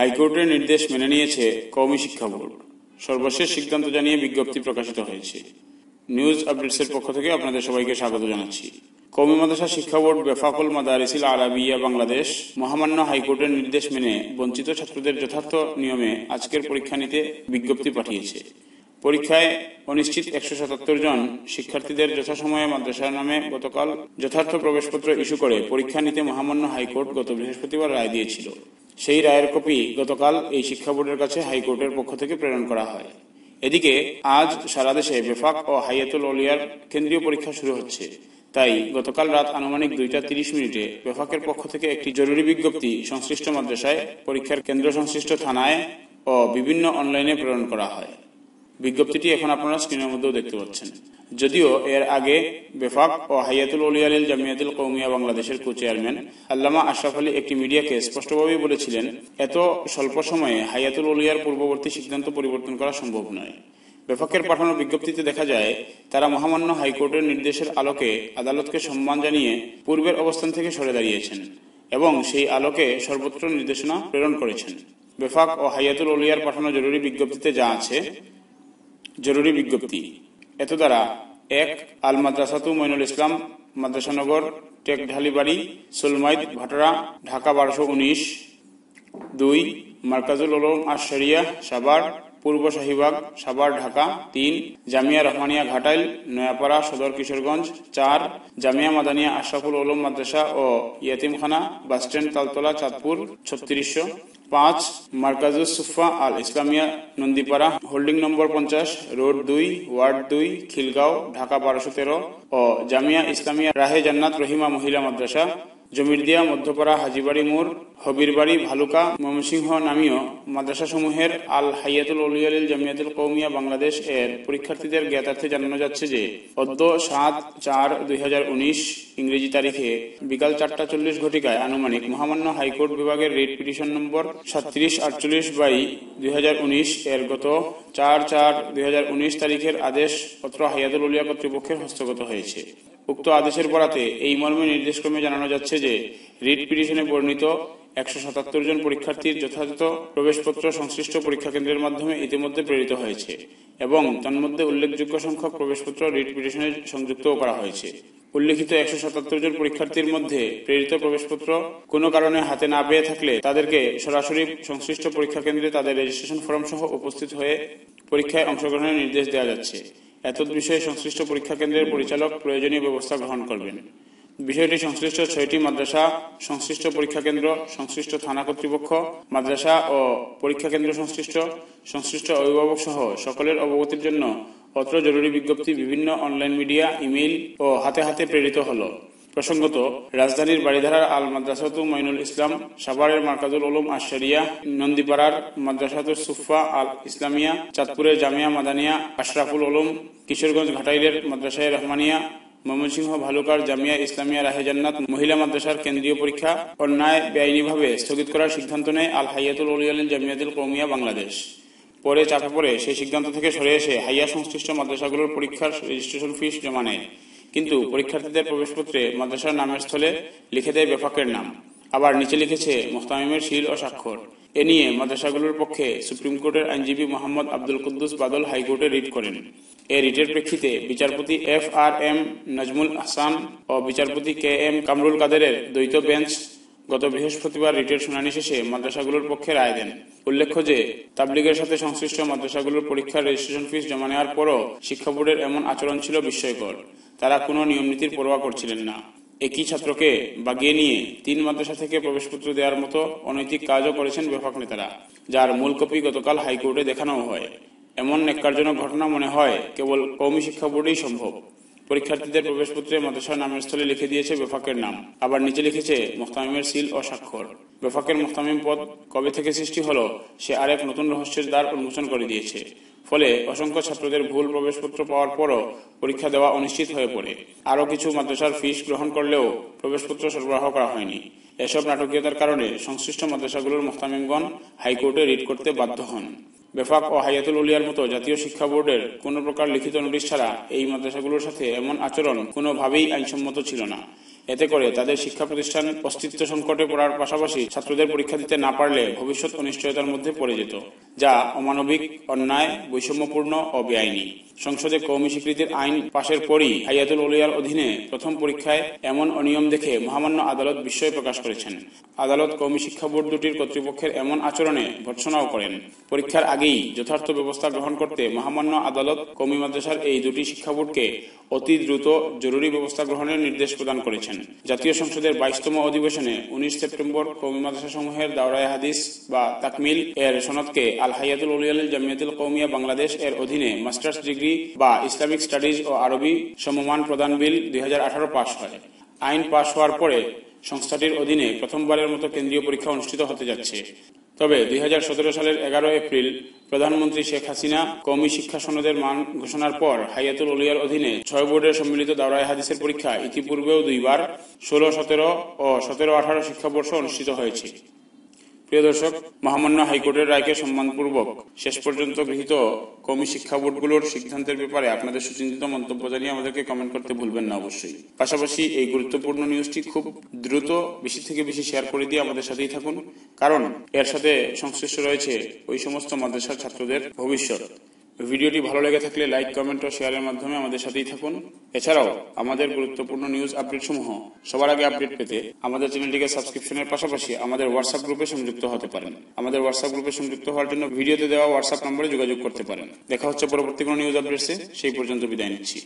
হাইকোর্টের নির্দেশ মেনে নিয়েছে কওমি শিক্ষা বোর্ড। সর্বশেষ সিদ্ধান্ত জানিয়ে বিজ্ঞপ্তি প্রকাশিত হয়েছে। নিউজ আপডেটসের পক্ষ থেকে আপনাদের সবাইকে স্বাগত জানাচ্ছি। কৌমি মাদ্রাসা শিক্ষা বোর্ড বেফাকুল মাদারিসিল আরাবিয়া বাংলাদেশ মহামান্য হাইকোর্টের নির্দেশ মেনে বঞ্চিত ছাত্রদের যথার্থ নিয়মে আজকের পরীক্ষা নিতে বিজ্ঞপ্তি পাঠিয়েছে। পরীক্ষায় অনিশ্চিত একশো সাতাত্তর জন শিক্ষার্থীদের যথাসময়ে মাদ্রাসার নামে গতকাল যথার্থ প্রবেশপত্র ইস্যু করে পরীক্ষা নিতে মহামান্য হাইকোর্ট গত বৃহস্পতিবার রায় দিয়েছিল। সেই রায়ের কপি গতকাল এই শিক্ষা বোর্ডের কাছে হাইকোর্টের পক্ষ থেকে প্রেরণ করা হয়। এদিকে আজ সারা দেশে বেফাক ও হাইয়াতুল অলিয়ার কেন্দ্রীয় পরীক্ষা শুরু হচ্ছে। তাই গতকাল রাত আনুমানিক দুইটা তিরিশ মিনিটে বেফাকের পক্ষ থেকে একটি জরুরি বিজ্ঞপ্তি সংশ্লিষ্ট মাদ্রাসায় পরীক্ষার কেন্দ্র সংশ্লিষ্ট থানায় ও বিভিন্ন অনলাইনে প্রেরণ করা হয়। বিজ্ঞপ্তিটি এখন আপনারা স্ক্রিনের মধ্যেও দেখতে পাচ্ছেন। যদিও এর আগে বেফাক ও হাইয়াতুল উলিয়ালিল জামিয়াতুল কৌমিয়া বাংলাদেশের কো চেয়ারম্যান আল্লামা আশরাফ আলী একটি মিডিয়াকে স্পষ্টভাবেই বলেছিলেন, এত স্বল্প সময়ে হাইয়াতুল উলিয়ার পূর্ববর্তী সিদ্ধান্ত পরিবর্তন করা সম্ভব নয়। বেফাকের পাঠানো বিজ্ঞপ্তিতে দেখা যায়, তারা মহামান্য হাইকোর্টের নির্দেশের আলোকে আদালতকে সম্মান জানিয়ে পূর্বের অবস্থান থেকে সরে দাঁড়িয়েছেন এবং সেই আলোকে সর্বত্র নির্দেশনা প্রেরণ করেছেন। বেফাক ও হাইয়াতুল উলিয়ার পাঠানো জরুরি বিজ্ঞপ্তিতে যা আছে জরুরি বিজ্ঞপ্তি। এত দ্বারা এক আল মাদ্রাসাতু মইনুল ইসলাম, মাদ্রাসানগর, টেকঢালিবাড়ি সুলমাইদ ভাটরা, ঢাকা বারোশো উনিশ। দুই, মার্কাজুল উলুম আশরিয়া সাবার পূর্ব শাহিবাগ সাবার ঢাকা, তিন, জামিয়া রহমানিয়া ঘাটাইল, নয়াপাড়া, সদর কিশোরগঞ্জ, চার, জামিয়া মাদানিয়া আশরাফুল উলুম মাদ্রাসা ও ইয়াতিমখানা বাসস্ট্যান্ড তালতলা, চাঁদপুর, ছত্রিশশো। পাঁচ মার্কাজুস সুফা আল ইসলামিয়া, নন্দীপাড়া, হোল্ডিং নম্বর পঞ্চাশ, রোড দুই, ওয়ার্ড দুই, খিলগাঁও, ঢাকা বারোশো তেরো। ও জামিয়া ইসলামিয়া রাহে জান্নাত রহিমা মহিলা মাদ্রাসা জমিরদিয়া মধ্যপাড়া হাজিবাড়ি মোড় হবিরবাড়ি ভালুকা, ময়মনসিংহ নামীয় মাদ্রাসাসমূহের আল হাইয়াতুল উলিয়ালিল জামিয়াতুল কৌমিয়া বাংলাদেশ এর পরীক্ষার্থীদের জ্ঞাতার্থে জানানো যাচ্ছে যে, অদ্য সাত চার দুই ইংরেজি তারিখে বিকাল চারটা চল্লিশ ঘটিকায় আনুমানিক মহামান্য হাইকোর্ট বিভাগের রিট পিটিশন নম্বর সাতত্রিশ আটচল্লিশ বাই দুই হাজার উনিশ এর গত চার চার দুই তারিখের আদেশ পত্র হাইয়াতুল উলিয়া কর্তৃপক্ষের হস্তগত হয়েছে। উক্ত আদেশের বরাতে এই মর্মে নির্দেশক্রমে জানানো যাচ্ছে যে, রিট পিটিশনে বর্ণিত একশো সাতাত্তর জন পরীক্ষার্থীর যথাযথ প্রবেশপত্র সংশ্লিষ্ট পরীক্ষা কেন্দ্রের মাধ্যমে ইতিমধ্যে প্রেরিত হয়েছে এবং তন্মধ্যে উল্লেখযোগ্য সংখ্যক প্রবেশপত্র রিট পিটিশনে সংযুক্তও করা হয়েছে। উল্লেখিত একশো সাতাত্তর জন পরীক্ষার্থীর মধ্যে প্রেরিত প্রবেশপত্র কোনো কারণে হাতে না পেয়ে থাকলে তাদেরকে সরাসরি সংশ্লিষ্ট পরীক্ষা কেন্দ্রে তাদের রেজিস্ট্রেশন ফর্ম সহ উপস্থিত হয়ে পরীক্ষায় অংশগ্রহণের নির্দেশ দেওয়া যাচ্ছে। এত বিষয়ে সংশ্লিষ্ট পরীক্ষা কেন্দ্রের পরিচালক প্রয়োজনীয় ব্যবস্থা গ্রহণ করবেন। বিষয়টি সংশ্লিষ্ট ছয়টি মাদ্রাসা, সংশ্লিষ্ট পরীক্ষা কেন্দ্র, সংশ্লিষ্ট থানা কর্তৃপক্ষ, মাদ্রাসা ও পরীক্ষা কেন্দ্র সংশ্লিষ্ট সংশ্লিষ্ট অভিভাবক সহ সকলের অবগতির জন্য অত্র জরুরি বিজ্ঞপ্তি বিভিন্ন অনলাইন মিডিয়া, ইমেইল ও হাতে হাতে প্রেরিত হল। প্রসঙ্গত, রাজধানীর বাড়িধারার আল মাদ্রাসাতু মইনুল ইসলাম, সাভারের মার্কাজুল উলুম আশারিয়া নন্দীপাড়ার মাদ্রাসাতুল সুফা আল ইসলামিয়া চাঁদপুরের জামিয়া মাদানিয়া, আশরাফুল উলুম, কিশোরগঞ্জ ঘাটাইলের মাদ্রাসায় রহমানিয়া, ময়মনসিংহ ভালুকার জামিয়া ইসলামিয়া রাহে জান্নাত মহিলা মাদ্রাসার কেন্দ্রীয় পরীক্ষা অন্যায় বেআইনিভাবে স্থগিত করার সিদ্ধান্ত নেয় আল হাইয়াতুল উলিয়ালিন জামিয়াতুল কৌমিয়া বাংলাদেশ। পরে চাপে পড়ে সেই সিদ্ধান্ত থেকে সরে এসে হাইয়া সংশ্লিষ্ট মাদ্রাসাগুলোর পরীক্ষার রেজিস্ট্রেশন ফিস জমা নেয়। কিন্তু পরীক্ষার্থীদের প্রবেশপত্রে মাদ্রাসার নামের স্থলে লিখে দেয় বেফাকের নাম। আবার নিচে লিখেছে মোস্তামিমের শিল ও স্বাক্ষর। এ নিয়ে মাদ্রাসাগুলোর পক্ষে সুপ্রিম কোর্টের আইনজীবী মোহাম্মদ আব্দুল কুদ্দুস বাদল হাইকোর্টে রিট করেন। এ রিটের প্রেক্ষিতে বিচারপতি F R M Nazmul Ahsan ও বিচারপতি কে এম কামরুল কাদেরের দ্বৈত বেঞ্চ গত বৃহস্পতিবার রিটের শুনানি শেষে মাদ্রাসাগুলোর পক্ষে রায় দেন। উল্লেখ্য যে, তাবলিগের সাথে সংশ্লিষ্ট মাদ্রাসাগুলোর পরীক্ষার রেজিস্ট্রেশন ফিস জমা নেওয়ার পরও শিক্ষা বোর্ডের এমন আচরণ ছিল বিস্ময়কর। তারা কোনো নিয়মনীতির পরোয়া করছিলেন না। একই ছাত্রকে বাগিয়ে নিয়ে তিন মাদ্রাসা থেকে প্রবেশপত্র দেওয়ার মতো অনৈতিক কাজও করেছেন বেফাক নেতারা, যার মূল কপি গতকাল হাইকোর্টে দেখানো হয়। এমন নেককারজনক ঘটনা মনে হয় কেবল কৌমি শিক্ষা বোর্ডেই সম্ভব। পরীক্ষার্থীদের প্রবেশপত্রে মাদ্রাসার নামের স্থলে লিখে দিয়েছে বেফাকের নাম। আবার নিচে লিখেছে মোহতামিমের সিল ও স্বাক্ষর। বেফাকের মোহতামিম পদ কবে থেকে সৃষ্টি হলো, সে আরেক নতুন রহস্যের দ্বার উন্মোচন করে দিয়েছে। ফলে অসংখ্য ছাত্রদের ভুল প্রবেশপত্র পাওয়ার পরও পরীক্ষা দেওয়া অনিশ্চিত হয়ে পড়ে। আরও কিছু মাদ্রাসার ফিস গ্রহণ করলেও প্রবেশপত্র সরবরাহ করা হয়নি। এসব নাটকীয়তার কারণে সংশ্লিষ্ট মাদ্রাসাগুলোর মোহতামিমগণ হাইকোর্টে রিট করতে বাধ্য হন। বেফাক ও হায়াতুল উলিয়ার মতো জাতীয় শিক্ষা বোর্ডের কোন প্রকার লিখিত নোটিশ ছাড়া এই মাদ্রাসাগুলোর সাথে এমন আচরণ কোনোভাবেই আইনসম্মত ছিল না। এতে করে তাদের শিক্ষা প্রতিষ্ঠান অস্তিত্ব সংকটে পড়ার পাশাপাশি ছাত্রদের পরীক্ষা দিতে না পারলে ভবিষ্যৎ অনিশ্চয়তার মধ্যে পড়ে যেত। যা অমানবিক, অন্যায়, বৈষম্যপূর্ণ ও বেআইনি। সংসদে কৌমি স্বীকৃতির আইন পাশের পরই হাইয়াতুল উলিয়ার অধীনে প্রথম পরীক্ষায় এমন অনিয়ম দেখে মহামান্য আদালত বিস্ময় প্রকাশ করেছেন। আদালত কৌমি শিক্ষা বোর্ড দুটির কর্তৃপক্ষের এমন আচরণে ভর্ৎসনাও করেন। পরীক্ষার আগেই যথার্থ ব্যবস্থা গ্রহণ করতে মহামান্য আদালত কৌমি মাদ্রাসার এই দুটি শিক্ষা বোর্ডকে অতি দ্রুত জরুরি ব্যবস্থা গ্রহণের নির্দেশ প্রদান করেছেন। জাতীয় সংসদের বাইশতম অধিবেশনে উনিশ সেপ্টেম্বর কৌমি মাদ্রাসা সমূহের দাওরায় হাদিস বা তাকমিল এর সনদকে আল হাইয়াতুল উলিয়াল জামিয়াতুল কৌমিয়া বাংলাদেশ এর অধীনে মাস্টার্স ডিগ্রি বা ইসলামিক স্টাডিজ ও আরবি সমমান প্রদান বিল দুই পাশ হয়। আইন পাশ হওয়ার পরে সংস্থাটির অধীনে প্রথমবারের মতো কেন্দ্রীয় পরীক্ষা অনুষ্ঠিত হতে যাচ্ছে। তবে দুই হাজার সতেরো সালের এগারো এপ্রিল প্রধানমন্ত্রী শেখ হাসিনা কৌমি শিক্ষা সনদের মান ঘোষণার পর হাইয়াতুল উলিয়ার অধীনে ছয় বোর্ডের সম্মিলিত দাওরায় হাদিসের পরীক্ষা ইতিপূর্বেও দুইবার ষোলো, সতেরো ও সতেরো আঠারো শিক্ষাবর্ষ অনুষ্ঠিত হয়েছে। প্রিয় দর্শক, মহামান্য হাইকোর্টের রায়কে সম্মানপূর্বক শেষ পর্যন্ত গৃহীত কমি শিক্ষা বোর্ডগুলোর সিদ্ধান্তের ব্যাপারে আপনাদের সুচিন্তিত মন্তব্য জানিয়ে আমাদেরকে কমেন্ট করতে ভুলবেন না অবশ্যই। পাশাপাশি এই গুরুত্বপূর্ণ নিউজটি খুব দ্রুত বেশি থেকে বেশি শেয়ার করে দিয়ে আমাদের সাথেই থাকুন, কারণ এর সাথে সংশ্লিষ্ট রয়েছে ওই সমস্ত মাদ্রাসার ছাত্রদের ভবিষ্যৎ। ভিডিওটি ভালো লেগে থাকলে লাইক, কমেন্ট ও শেয়ারের মাধ্যমে আমাদের সাথেই থাকুন। এছাড়াও, আমাদের গুরুত্বপূর্ণ নিউজ আপডেট সমূহ সবার আগে আপডেট পেতে আমাদের চ্যানেলটিকে সাবস্ক্রিপশনের পাশাপাশি আমাদের হোয়াটসঅ্যাপ গ্রুপে সংযুক্ত হতে পারেন। আমাদের হোয়াটসঅ্যাপ গ্রুপে সংযুক্ত হওয়ার জন্য ভিডিওতে দেওয়া হোয়াটসঅ্যাপ নম্বরে যোগাযোগ করতে পারেন। দেখা হচ্ছে পরবর্তী কোনো নিউজ আপডেটসে, সেই পর্যন্ত বিদায় নিচ্ছি।